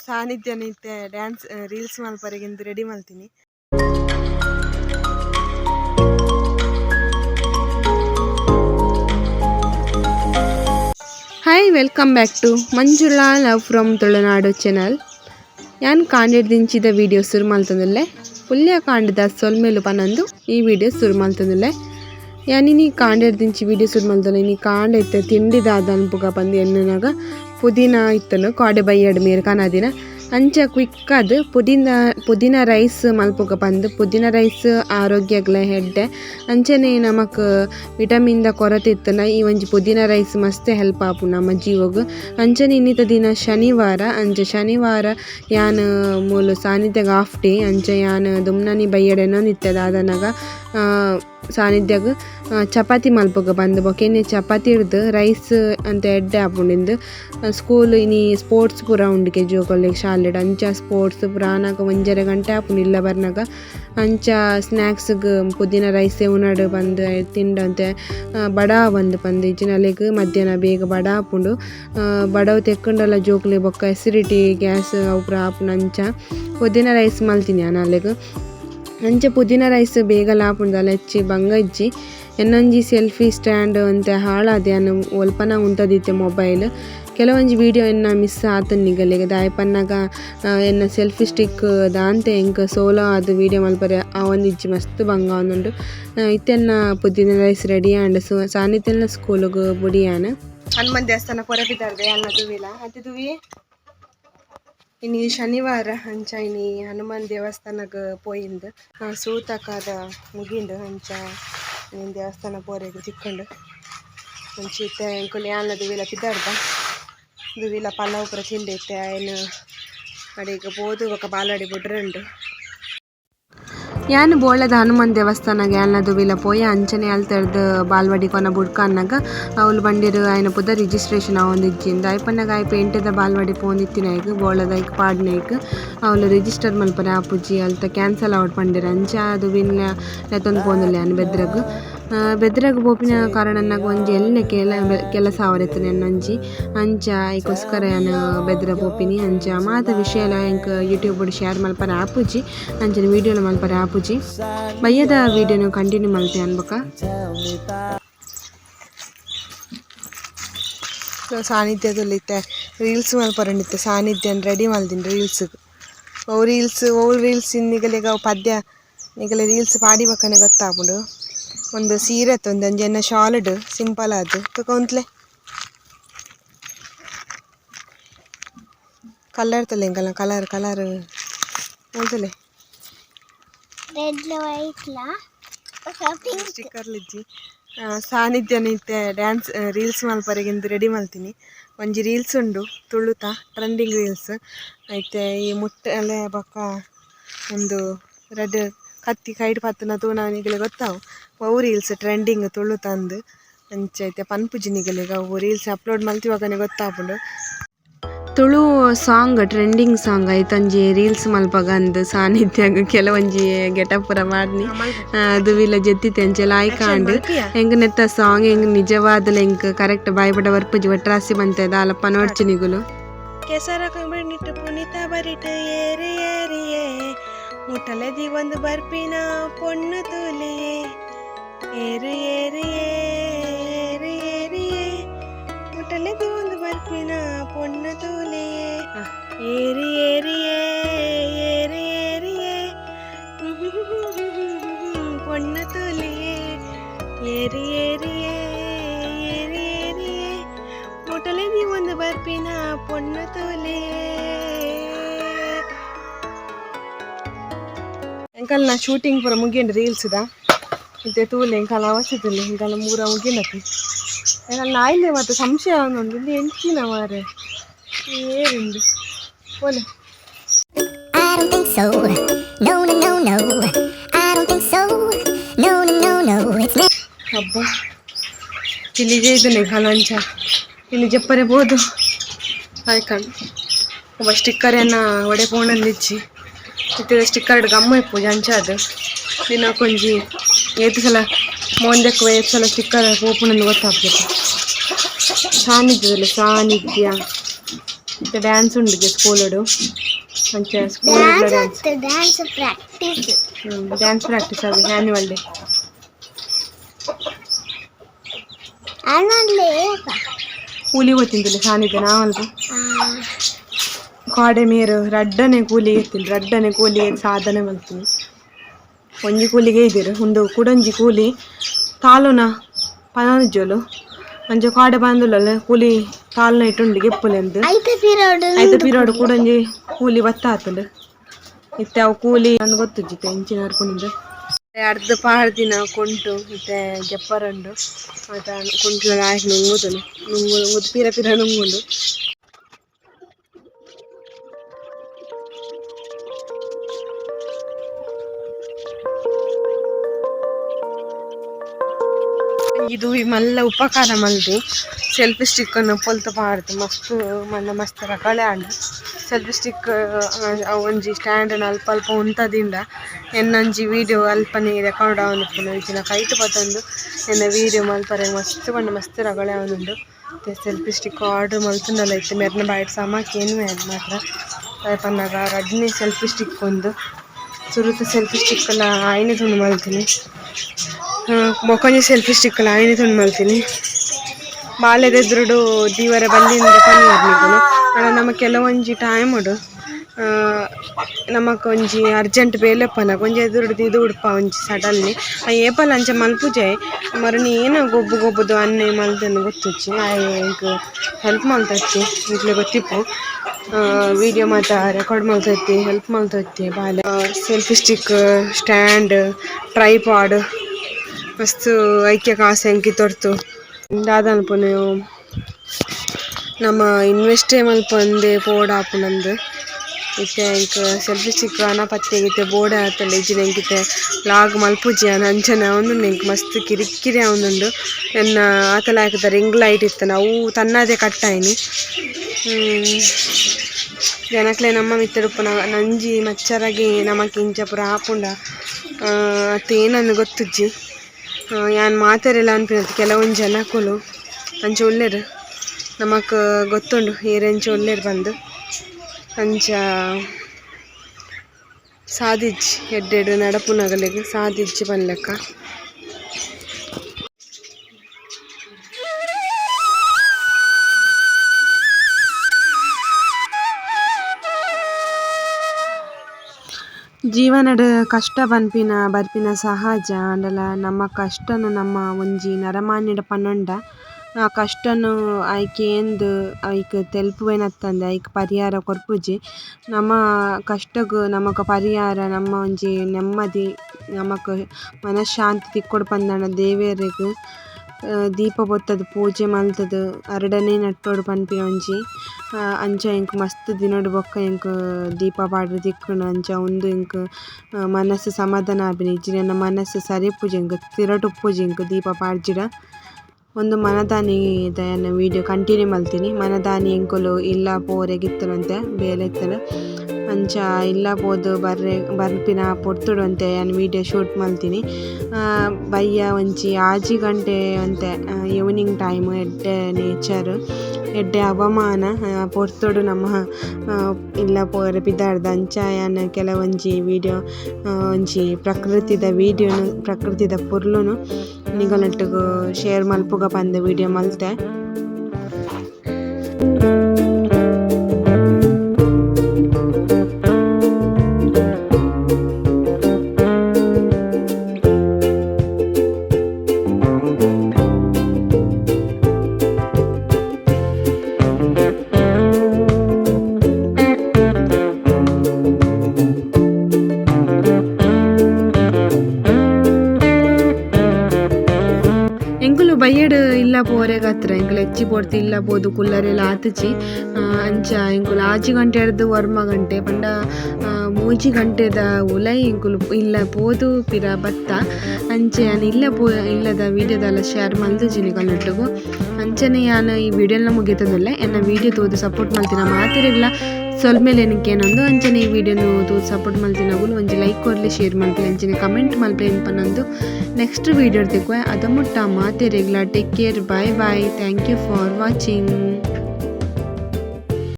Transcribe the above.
ಸಾನ್ನಿಧ್ಯ dance reels ಮಲ್ಪರೆಗೆಂದು ready ಮಾಡ್ತೀನಿ hi welcome back to Manjula love from Tulunadu channel ಯಾನ್ ಕಾಂಡಿಡ್ದಿಂಚಿದ ವಿಡಿಯೋ ಸುರು ಮಲ್ತಂದುಲ್ಲೆ? ಪುಲ್ಯ ಕಾಂಡದ ಸೊಲ್ಮೇಲು ಪನಂದು ಈ ವಿಡಿಯೋ ಸುರು ನೀ ಯಾನಿನಿ ಕಾಂಡೆಡ್ದಿಂಚಿ ವಿಡಿಯೋ ಸುರು ಮಲ್ತೊಲೆ ನೀ ಕಾಂಡ ಇತ್ತೆ ಪುದೀನ ಇತ್ತನು ಕಾಡೆ ಬೈಯಡ್ ಮೇರು ಅಂಚ ಕ್ವಿಕ್ ಅದು, ಪುದೀನ ಪುದೀನ ರೈಸ್ ಮಲ್ಪುಗ ಬಂದು ಪುದೀನ ರೈಸ್ ಆರೋಗ್ಯಗ್ಲ ಹೆಡ್ಡೆ. ಅಂಚನೆ ನಮಕ್ ವಿಟಮಿನ್ ದ ಕೊರತೆ ಇತ್ತನ ಈ ಒಂಜಿ ಪುದೀನ ರೈಸ್ ಮಸ್ತ್ ಹೆಲ್ಪ್ ಆಪು ನಮ್ಮ ಜೀವಗ. ಅಂಚನೆ ಇನ್ನಿತ ದಿನ ಶನಿವಾರ, ಅಂಚ ಶನಿವಾರ ಯಾನ್ ಮೂಲು ಸಾನ್ನಿಧ್ಯಗ ಗಾಫ್ಟಿ ಡೇ ಅಂಚ ಯಾನ್ ದುಮ್ನನಿ ಬೈಯಡೆನೋ ನಿತ್ಯದ ಆದನಗ ಸಾನ್ನಿಧ್ಯಗ್ ಚಪಾತಿ ಮಲ್ಪಗ ಬಂದು ಬೊಕೆನೆ ಚಪಾತಿ ಹಿಡ್ದು ರೈಸ್ ಅಂತ ಎಡ್ಡೆ ಆಪುಂಡಿಂದ ಸ್ಕೂಲ್ ಇನಿ ಸ್ಪೋರ್ಟ್ಸ್ ಪೂರ ಉಂಡು ಕೆಜುಕೊಲ್ಲಿಗ್ ಶಾಲೆಡ್. ಅಂಚ ಸ್ಪೋರ್ಟ್ಸ್ ಪುರಾನಾಗ ಒಂಜರೆ ಗಂಟೆ ಆಪುಂಡು ಇಲ್ಲ ಬರ್ನಾಗ, ಅಂಚ ಸ್ನ್ಯಾಕ್ಸ್ಗ್ ಪುದೀನ ರೈಸ್ ಉನಡ್ ಬಂದು ತಿಂಡಂತೆ ಬಡ ಬಂದು ಪಂದ್. ಇಜ್ಜಿನಲೆಗ್ ಮಧ್ಯಾಹ್ನ ಬೇಗ ಬಡ ಆಪುಂಡು ಬಡವ್ ತೆಕ್ಕೊಂಡಲ್ಲ ಜೋಕ್ಲಿ ಬೊಕ್ಕ ಎಸಿಡಿಟಿ ಗ್ಯಾಸ್ ಅವು ಪೂರ ಆಪುಂಡು ಅಂಚ ಪುದೀನ ರೈಸ್ ಮಲ್ತೀನಿ ಅನಲೆಗ್. ಅಂಚ ಪುದೀನ ರೈಸ್ ಬೇಗ ಲಾಪುಂಡಲ ಹೆಚ್ಚಿ ಬಂಗ ಇಜ್ಜಿ ಎನ್ನೊಂಜಿ ಸೆಲ್ಫಿ ಸ್ಟ್ಯಾಂಡ್ ಅಂತ ಹಾಳಾದೆ ಅನ್ನು ಒಲ್ಪನ ಉಂತದಿತ್ತೆ ಮೊಬೈಲ್. ಕೆಲವೊಂಜಿ ವಿಡಿಯೋ ಎನ್ನ ಮಿಸ್ ಆತನ್ ದಾಯ ದಾಯಪನ್ನಾಗ ಎನ್ನ ಸೆಲ್ಫಿ ಸ್ಟಿಕ್ ದಾಂತೆ ಎಂಕ್ ಸೋಲೋ ಅದು ವಿಡಿಯೋ ಮಲ್ಪರೆ ಇಜ್ಜಿ ಮಸ್ತ್ ಬಂಗ ಒಂದುಂಡು ಇತ್ತೆನ್ನ ಪುದೀನ ರೈಸ್ ರೆಡಿ ಆಂಡ್ ಸೊ ಸಾನಿತ್ಯನ ಸ್ಕೂಲಿಗೆ ಬುಡಿಯಾನ. ಹನುಮನ್ ದೇವಸ್ಥಾನ ಪೊರಪಿದ್ದಾರ್ದೆ ಅಲ್ಲ ದುವಿಲ. ಅದು ತುವಿ ಇನಿ ಶನಿವಾರ ಅಂಚ ಇನಿ ಹನುಮಾನ್ ದೇವಸ್ಥಾನಗ್ ಆ ಸೂತಕಾದ ಮುಗಿಂಡು ಅಂಚ ಇನಿ ದೇವಸ್ಥಾನ ಪೋರೆಗೆ ತಿಕ್ಕೊಂಡು ಹಂಚಿತ್ತೆ ಎಂಕುಲು ಅನ್ನದು ದುವಿಲ ಪಿದ್ದಾಡ್ದ ದುವಿಲ ಪಲಾವ್ ಪೂರ ತಿಂದೈತೆ ಆಯ್ನ ಅಡಿಗೆ ಬೋದು ಬಾಲಡಿ ಬುಡ್ರುಂಡು ಯಾನ್ ಬೋಳದ ಹನುಮಾನ್ ದೇವಸ್ಥಾನಗೆ ಯಾಲ್ನ ದುವಿಲ ಪೋಯ, ಅಂಚನೆ ಅಲ್ತರ್ದು ಬಾಲ್ವಾಡಿ ಕೊನ ಬುಡ್ಕ ಅನ್ನಗ, ಅವ್ಲು ಬಂಡಿರು ಆಯ್ನ ಪುದ ರಿಜಿಸ್ಟ್ರೇಷನ್ ಅವೊಂದಿಜ್ಜಿಂದ ಐಪನ್ನಗ ಆಯ್ ಪೇಂಟದ ಬಾಲ್ವಾಡಿ ಪೋಂದಿತ್ತಿನ ಐಕ್ ಬೋಳದ ಐಕ್ ಪಾಡ್ನ ಐಕ್ ಅವ್ಲು ರಿಜಿಸ್ಟರ್ ಮಲ್ಪರೆ ಆಪುಜಿ ಅಲ್ತ ಕ್ಯಾನ್ಸಲ್ ಔಟ್ ಪಂಡಿರ. ಅಂಚ ದುವಿನ ಲೆತ್ತೊಂದು ಪೋಂದುಲ್ಲೆ ಅನ್ ಬೆದ್ರಗ್. ಬೆದ್ರಗ್ ಬೋಪಿನ ಕಾರಣ ನನಗೆ ಒಂಜಿ ಎಲ್ನೆ ಕೆಲ ಕೆಲಸ ಆವರೆತ್ತು ಅನ್ನಂಜಿ ಅಂಚ, ಐಕೋಸ್ಕರ ಯಾನ್ ಬೆದ್ರ ಬೋಪಿನಿ, ಅಂಚ ಮಾತ ವಿಷಯಲ ಎಂಕ್ ಯೂಟ್ಯೂಬ್ ಶೇರ್ ಮಲ್ಪರೆ ಆಪುಜಿ. ಅಂಚನೆ ವಿಡಿಯೋಲ ಮಲ್ಪರೆ ಆಪುಜಿ. ಬಯ್ಯದ ವಿಡಿಯೋನು ಕಂಟಿನ್ಯೂ ಮಲ್ತೆ ಅನ್ಬಕ. ಸಾನ್ನಿಧ್ಯದಲ್ಲಿತ್ತೆ ರೀಲ್ಸ್ ಮಲ್ಪರಂಡಿತ್ತೆ ಸಾನ್ನಿಧ್ಯ ರೆಡಿ ಮಲ್ದಿನಿ ರೀಲ್ಸ್ ಅವು ರೀಲ್ಸ್ ಅವು ರೀಲ್ಸ್ ನಿಗಲಿಗ ಪದ್ಯ ಈಗಲೇ ರೀಲ್ಸ್ ಪಾಡಿ ಬಕ್ಕನೆ ಗೊತ್ತಾಪುಂಡು. ಒಂದು ಸೀರೆ ಒಂದು ಅಂಜನ್ನ ಶಾಲ್ಡ್ ಸಿಂಪಲ್ ಆದ್ ತಗೊಂತ್ಲೆ ಕಲರ್ ತಲೆ ಕಲರ್ ಕಲರ್ ಹೋಗ್ತಲೆ ಸ್ಟಿಕ್ಕರ್ಲಿಜ್ಜಿ ಸಾನ್ನಿಧ್ಯ ನಿತ್ಯ ಡ್ಯಾನ್ಸ್ ರೀಲ್ಸ್ ಮಲ್ಪರೆಗೆಂದು ರೆಡಿ ಮಾಡ್ತೀನಿ ಒಂಜಿ ರೀಲ್ಸ್ ಉಂಡು ತುಳುತ ಟ್ರೆಂಡಿಂಗ್ ರೀಲ್ಸ್ ಐತೆ ಈ ಮುಟ್ಟಲೆ ಬೊಕ್ಕ ಒಂದು ರೆಡ್ ಕತ್ತಿ ಕೈಡ್ ಪತ್ತಿನ ತೂಣಿಗಳಿಗೆ ಗೊತ್ತಾವು. ಅವು ರೀಲ್ಸ್ ಟ್ರೆಂಡಿಂಗ್ ತುಳು ತಂದು ಅಂಚೈತೆ ಪನ್ಪುಜಿನಿಗೆಲೆಗ ಅವು ರೀಲ್ಸ್ ಅಪ್ಲೋಡ್ ಮಲ್ತಿವಾಗನೆ ಗೊತ್ತಾಪುಂಡು. ತುಳು ಸಾಂಗ್ ಟ್ರೆಂಡಿಂಗ್ ಸಾಂಗ್ ಐತಂಜಿ ರೀಲ್ಸ್ ಮಲ್ಪಗಂದ್ ಸಾನ್ನಿಧ್ಯಾಗ ಕೆಲವೊಂಜಿ ಗೆಟಪ್ ಪೂರ ಮಾಡ್ನಿ ದುವಿಲ ಜೆತ್ತಿತ್ತೆ ಲಾಯ್ಕ ಆಯ್ಕಾಂಡ್ ಹೆಂಗ್ ನೆತ್ತ ಸಾಂಗ್ ಹೆಂಗ್ ನಿಜವಾದ ಹೆಂಗ್ ಕರೆಕ್ಟ್ ಬಾಯ್ಬಡ ವರ್ಪುಜಿ ಒಟ್ರಾಸಿ ಬಂತದ ಅಲ್ಲಪ್ಪ ನೋಡ್ಚಿನಿಗುಲು ಕೆಸರ ಕಂಬಿಟ್ಟು ಪುನಿತ ಬರಿಟ್ ಏರಿ ಏರಿಯೇ ಮುಟ್ಟಲೆದಿ ಒಂದು ಬರ್ಪಿನ ಪೊಣ್ಣು ತೂಲಿಯೇ ಏರು ಏರಿಯೇ ಏರು ಏರಿಯೇ ಮುಟ್ಟಲೆದಿ ಒಂದು ಬರ್ಪಿನ ಪೊಣ್ಣು ತೂಲಿಯೇ ಏರಿ ಏರಿಯೇ ಎಂಕಲ್ನ ಶೂಟಿಂಗ್ ಪೂರ ಮುಗಿಯಂಡು ರೀಲ್ಸ್ದ ಮತ್ತೆ ತೂಲೆ ಎಂಕಾಲ ಅವಶ್ಯದಲ್ಲಿ ಎಂಕಲ್ ಮೂರ ಎಂಕಲ್ ನಾಯಿಲೆ ಮತ್ತೆ ಸಂಶಯ ಅವನೊಂದು ಇಲ್ಲಿ ಎಂಚಿನ ಮಾರೆ ಏರಿಂದು ಓಲೆ I don't think so. No, no, no, no. I don't think so. No, no, no, no. It's never. ಹಬ್ಬ ಇಲ್ಲಿಗೆ ಇದ್ದೇನೆ ಕಾಲಂಚ ಇಲ್ಲಿ ಜಪ್ಪರೆ ಬೋದು ಆಯ್ಕಂಡು ಒಬ್ಬ ಸ್ಟಿಕ್ಕರನ್ನ ಒಡೆ ಫೋನಲ್ಲಿ ಇಚ್ಚಿ ಇತ್ತಿದ ಸ್ಟಿಕ್ಕರ್ ಗಮ್ಮ ಇಪ್ಪು ಅಂಚಾದ ದಿನ ಕೊಂಜಿ ಏತು ಸಲ ಮೋಂದೆಕ್ಕುವ ಏತು ಸಲ ಸ್ಟಿಕ್ಕರ್ ಓಪನ್ ಗೊತ್ತಾಗ್ಬೇಕು ಸಾನ್ನಿಧ್ಯದಲ್ಲಿ ಸಾನ್ನಿಧ್ಯ ಮತ್ತೆ ಡ್ಯಾನ್ಸ್ ಉಂಡು ಸ್ಕೂಲಡು ಮಂಚಿನ school dance dance practice dance practice ಅದು ಆ್ಯನ್ಯುವಲ್ ಡೇ ಆನಂದ್ಲೇ ಕೂಲಿ ಗೊತ್ತಿಂದಿಲ್ಲ ಸಾನಿದ್ದೆ ನಾವಲ್ಪ ಕಾಡೆ ಮೇರು ರಡ್ಡನೆ ಕೂಲಿ ಇರ್ತಿಲ್ಲ ರಡ್ಡನೆ ಕೂಲಿ ಸಾಧನೆ ಮಾಡ್ತೀನಿ. ಒಂಜಿ ಕೂಲಿಗೆ ಇದ್ದೀರು? ಒಂದು ಕುಡಂಜಿ ಕೂಲಿ, ತಾಲುನ ಪನಜೋಲು ಅಂಚ ಕಾಡೆ ಬಂದುಲ್ಲ ಕೂಲಿ ತಾಲ್ನ ಇಟ್ಟುಂಡು ಗೆಪ್ಪುಲೆಂದು ಐದು ಪಿರೋಡು ಕುಡಂಜಿ ಕೂಲಿ ಬತ್ತ ಆತುಂಡು ಇತ್ತೆ ಅವು ಕೂಲಿ ನನ್ಗೆ ಗೊತ್ತಿಜ್ಜಿತ್ತೆ ಇಂಚಿನ ಹರ್ಕೊಂಡಿದ್ದು ಅರ್ಧ ಪಾಡ್ದಿನ ಕೊಂಟು, ಮತ್ತೆ ಗೆಪ್ಪರಂಡು ಮತ್ತೆ ಕುಂಟ್ಲ ಆಯ್ತು ನುಂಗುದನು ನುಂಗು ನುಂಗುದು ಪೀರ ಪೀರ ನುಂಗುಂಡು. ಇದು ಮಲ್ಲ ಉಪಕಾರ ಮಲ್ದು. ಸೆಲ್ಫಿ ಸ್ಟಿಕ್ ಅನ್ನು ಪೊಲ್ತ ಪಾಡ್ದು ಮಸ್ತ್ ಮಲ್ಲ ಮಸ್ತ್ ರಕಳೆ ಆಂಡ್ ಸೆಲ್ಫಿ ಸ್ಟಿಕ್ ಒಂಜಿ ಸ್ಟ್ಯಾಂಡ್ ಅಲ್ಪ ಅಲ್ಪ ಉಂತದಿಂದ ಎನ್ನಂಜಿ ವಿಡಿಯೋ ಅಲ್ಪನೆ ರೆಕಾರ್ಡ್ ಆಗುತ್ತೆ ಇಜ್ಜಿನ ಕೈಟ್ ಪತೊಂದು ಎನ್ನ ವಿಡಿಯೋ ಮಲ್ಪರೆ, ಮಸ್ತ್ ಮಣ್ಣ ಮಸ್ತ್ ರಗಳೆ ಅವನುಂಡು ಸೆಲ್ಫಿ ಸ್ಟಿಕ್ ಆರ್ಡರ್ ಮಲ್ತುಂಡಲ್ಲ ಇತ್ತು ಮೆರ್ನ ಬಾಯ್ಟ್ ಸಾಮಾಕಿ ಏನು ಮಾತ್ರ. ಪನ್ನಾಗ ರಡ್ನಿ ಸೆಲ್ಫಿ ಸ್ಟಿಕ್ ಒಂದು. ಸುರುತ ಸೆಲ್ಫಿ ಸ್ಟಿಕ್ ಎಲ್ಲ ಆಯ್ನೆ ತುಂಡು ಮಲ್ತೀನಿ. ಮೊಕೊಂಜಿ ಸೆಲ್ಫಿ ಸ್ಟಿಕ್ ಆಯ್ನೆ ತುಂಡು ಮಲ್ತೀನಿ. ಬಾಲ್ಯದೆದುರುಡು ದೀವರ ಬಂದಿಂದ ಪನಿ ಇರ್ಲಿಕ್ಕನು ಆಂಡ ನಮ್ಮ ಕೆಲವೊಂಜಿ ಟೈಮ್ ಉಡು. ನಮಕ್ ಒಂಜಿ ಅರ್ಜೆಂಟ್ ಬೇಲೆಪ್ಪನ ಒಂಜಿ ಎದುರುಡು ಇದು ಉಡ್ಪ ಒಂಜಿ ಸಡನ್ಲಿ ಆ, ಏಪಲ್ ಅಂಚ ಮಲ್ಪುಜೆ, ಮರನಿ ಏನ ಗೊಬ್ಬು ಗೊಬ್ಬುದು ಅನ್ನೆ ಮಲ್ದನ್ನು ಗೊತ್ತುಚ್ಚಿ ಆಯ್ಕೆ ಹೆಲ್ಪ್ ಮಲ್ತತ್ತಿ ಇಟ್ಲೆ ಗೊತ್ತಿಪ್ಪು. ವಿಡಿಯೋ ಮಾತ ರೆಕಾರ್ಡ್ ಮಲ್ತತ್ತಿ ಹೆಲ್ಪ್ ಮಲ್ತತ್ತಿ ಬಾಲೆ ಸೆಲ್ಫಿ ಸ್ಟಿಕ್ ಸ್ಟ್ಯಾಂಡ್ ಟ್ರೈಪಾಡ್ ಮಸ್ತ್ ಐಕ್ಯ ಕಾಸೆ ಅಂಕಿ ತೊಡ್ತು ದಾದನ್ಪುನು ನಮ್ಮ ಇನ್ವೆಸ್ಟೇ ಮಲ್ಪಂದೆ ಬೋರ್ಡ್ ಆಪುನಂದು ಇತ್ತೆ ಎಂಕ್ ಸೆಲ್ಫಿ ಸ್ಟಿಕ್ ಅನ ಪತ್ತೆಗಿತ್ತೆ ಬೋರ್ಡ್ ಆತಲ್ಲ ಇಜ್ಜಿನ ಇಂಕಿತ್ತೆ ಲಾಗ್ ಮಲ್ಪುಜಿ ಅನ ಅಂಚನೆ ಅವನು ಎಂಕ್ ಮಸ್ತ್ ಕಿರಿಕಿರಿ ಅವನುಂಡು ನನ್ನ ಆತಲ ಹಾಕಿದ ರಿಂಗ್ ಲೈಟ್ ಇತ್ತನ ಅವು ತನ್ನದೇ ಕಟ್ಟಾಯಿನಿ. ಜನಕ್ಲೆ ನಮ್ಮ ಮಿತ್ತರುಪ್ಪ ನಂಜಿ, ಮಚ್ಚರಾಗಿ, ನಮಕ್ ಇಂಚ ಆಪುಂಡ ಅತ್ತೇನನ್ನು ಗೊತ್ತುಜ್ಜಿ. ಯಾನ್ ಮಾತಾರೆಲ್ಲ ಅನ್ಪಿನತ್ ಕೆಲವೊಂದು ಜನಕ್ಕೂ ಅಂಚ ಒಳ್ಳೆರು ನಮಕ್ ಗೊತ್ತುಂಡು ಏರೆಂಚ ಒಳ್ಳೆರು ಬಂದು. ಅಂಚ ಸಾಧಿಜ್ ಎಡ್ಡೆಡು ನಡಪುನಗಲಿಗೆ ಸಾದಿಜ್ಜಿ ಪನ್ಲೆಕ್ಕ ಜೀವನದ ಕಷ್ಟ ಬನ್ಪಿನ ಬರ್ಪಿನ ಸಹಜ ಆಂಡಲ ನಮ್ಮ ಕಷ್ಟನು ನಮ್ಮ ಒಂಜಿ ನರಮಾನ್ಯಡ ಪನ್ನೊಂಡ ಆ ಕಷ್ಟನು ಐಕ್ ಏಂದ್ ಐಕ್ ತೆಲ್ಪುವೆನತ್ತಂದೆ ಐಕ್ ಪರಿಹಾರ ಕೊರ್ಪುಜಿ. ನಮ್ಮ ಕಷ್ಟಗ್ ನಮಕ್ ಪರಿಹಾರ, ನಮ್ಮ ಒಂಜಿ ನೆಮ್ಮದಿ ನಮಕ್ ಮನಃಶಾಂತಿ ತಿಕ್ಕೊಡ್ ಪಂದನ ದೇವೆರ್ಗ್. ದೀಪ ಬೊತ್ತದ ಪೂಜೆ ಮಲ್ತುದು, ಅರ್ಡನೆ ನಟ್ಟೋಡು ಪನ್ಪಿನ ಒಂಜಿ. ಅಂಚ ಎಂಕ್ ಮಸ್ತ್ ದಿನೊಡು ಬೊಕ್ಕ ಎಂಕ್ ದೀಪ ಪಾಡ್ರೆ ತಿಕ್ಕುಂಡು ಅಂಚ ಉಂದು ಎಂಕ್ ಮನಸ್ಸು ಸಮಾಧಾನ ಆಪಿನ ನನ್ನ ಮನಸ್ಸು ಸರಿಪುಜಿ ಎಂಕ್ ತಿರಟುಪ್ಪುಜಿ ಎಂಕ್ ದೀಪ ಪಾಡ್ಜಿಡ. ಒಂದು ಮನದಾನಿ ದಯನ, ವಿಡಿಯೋ ಕಂಟಿನ್ಯೂ ಮಲ್ತೀನಿ. ಮನದಾನಿ ಎಂಕುಲು ಇಲ್ಲ, ಪೋರೆ ಅಂತೆ ಬೇಲೆ ಅಂಚ ಇಲ್ಲ ಪೋದು ಬರ್ರೆ ಬರ್ಪಿನ ಪೊರ್ತುಡು ಅಂತೆ ನಾನು ವಿಡಿಯೋ ಶೂಟ್ ಮಲ್ತೀನಿ ಆ, ಬಯ್ಯ ಒಂಜಿ ಆಜಿ ಗಂಟೆ ಅಂತೆ ಈವ್ನಿಂಗ್ ಟೈಮ್ ಎಡ್ಡೆ ನೇಚರ್ ಎಡ್ಡೆ ಹವಾಮಾನ ಪೊರ್ತುಡು ನಮ್ಮ ಇಲ್ಲ ಪೋರೆ ಪಿದಾರ್ದ ಅಂಚ ಯಾನ್ ಕೆಲವೊಂಜಿ ವಿಡಿಯೋ ಒಂಜಿ ಪ್ರಕೃತಿದ ವಿಡಿಯೋನು ಪ್ರಕೃತಿದ ಪೊರ್ಲುನು ನಿಗಲಟ್ಟಿಗೂ ಶೇರ್ ಮಲ್ಪುಗ ಬಂದ ವಿಡಿಯೋ ಮಲ್ತೆ. ಬಯ್ಯಡ್ ಇಲ್ಲ ಪೋರೆಗ್ ಹತ್ರ ಎಂಕುಲು ಹೆಚ್ಚಿ ಪೋಡ್ತಿ ಇಲ್ಲ ಪೋದು ಕುಲ್ಲರೆಲ ಆತುಜಿ ಅಂಚ ಎಂಕುಲು ಆಜಿ ಗಂಟೆ ಹಿಡ್ದು ವರ್ಮ ಗಂಟೆ, ಪಂಡ ಮೂಜಿ ಗಂಟೆದ ಉಲೈ ಎಂಕುಲು ಇಲ್ಲ ಪೋದು ಪಿರ ಬತ್ತ. ಅಂಚೆ ಯಾನ್ ಇಲ್ಲ ಪೋ, ಇಲ್ಲದ ವಿಡಿಯೋದಲ್ಲ ಶೇರ್ ಮಲ್ದುಜಿನಿ ಕಲ್ಲೊಟ್ಟಿಗು ಅಂಚನೆ ಯಾನ್ ಈ ವಿಡಿಯೋನ ಮುಗಿತದಲ್ಲ, ಎನ್ನ ವಿಡಿಯೋ ತೋದು ಸಪೋರ್ಟ್ ಮಲ್ತಿನ ಮಾತಿರಲ್ಲ. ಸ್ವಲ್ಪ ಏನೊಂದು ಅಂಚನೆ ಈ ವಿಡಿಯೋ ತೋದು ಸಪೋರ್ಟ್ ಮಲ್ತಿನಗುಲು ಒಂಜಿ ಲೈಕ್ ಕೊರ್ಲಿ ಶೇರ್ ಮಲ್ಪಲೆ ಅಂಚನೆ ಕಮೆಂಟ್ ಮಲ್ಪಲೆ ಪನ್ನೊಂದು ನೆಕ್ಸ್ಟ್ ವಿಡಿಯೋ ತೆಗುವ ಅದ ಮುಟ್ಟ ಮಾತೆ ರೆಗ್ಲಾ take care bye bye thank you for watching